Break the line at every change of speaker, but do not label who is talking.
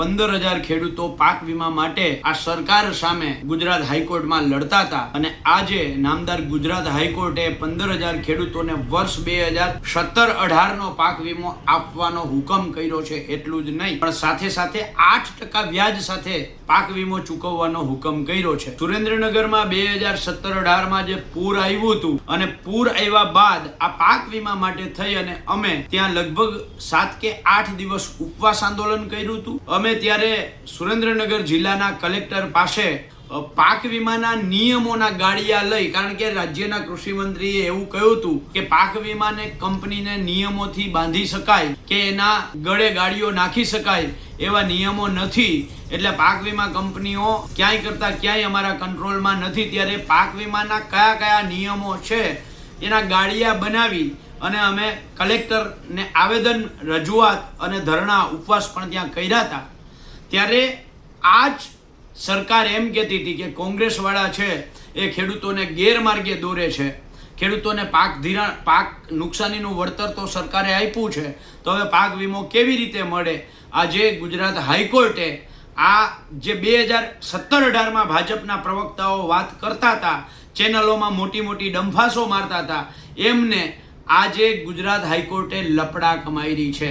પંદર હજાર ખેડૂતો પાક વીમા માટે આ સરકાર સામે ગુજરાત હાઈકોર્ટમાં લડતા હતા અને આજે નામદાર ગુજરાત હાઈકોર્ટે પંદર હજાર ખેડૂતોને વર્ષ બે હજાર સત્તર અઢાર નો પાક વીમો આપવાનો હુકમ કર્યો છે એટલું જ નહીં, પણ સાથે સાથે આઠ ટકા વ્યાજ સાથે પાક વીમો ચૂકવવાનો હુકમ કર્યો છે. સુરેન્દ્રનગરમાં બે હજાર સત્તર અઢારમાં જે પૂર આવ્યું હતું અને પૂર આવ્યા બાદ આ પાક વીમા માટે થઈ અને અમે ત્યાં લગભગ સાત કે આઠ દિવસ ઉપવાસ આંદોલન કર્યું હતું. અમે ત્યારે સુરેન્દ્રનગર જિલ્લાના કલેક્ટર પાસે પાક વીમાના નિયમોના ગાડિયા લઈ, કારણ કે રાજ્યના કૃષિ મંત્રીએ એવું કહ્યું હતું કે પાક વીમાને કંપનીને નિયમોથી બાંધી શકાય કે એના ગળે ગાડીઓ નાખી શકાય એવા નિયમો નથી. એટલે પાક વીમા કંપનીઓ ક્યાંય કરતાં ક્યાંય અમારા કંટ્રોલમાં નથી. ત્યારે પાક વીમાના કયા કયા નિયમો છે એના ગાડિયા બનાવી અને અમે કલેક્ટરને આવેદન રજૂઆત અને ધરણા ઉપવાસ પણ ત્યાં કર્યા હતા. ત્યારે આ જ સરકાર એમ કહેતી હતી કે કોંગ્રેસવાળા છે એ ખેડૂતોને ગેરમાર્ગે દોરે છે. ખેડૂતોને પાક ધિરાણ પાક નુકસાનીનું વળતર તો સરકારે આપ્યું છે. તો હવે પાક વીમો કેવી રીતે મળે? આજે ગુજરાત હાઈકોર્ટે આ જે બે હજાર સત્તર અઢારમાં ભાજપના પ્રવક્તાઓ વાત કરતા હતા, ચેનલોમાં મોટી મોટી ડંફાસો મારતા હતા, એમને આજે ગુજરાત હાઈકોર્ટે લપડા કમાઈ છે.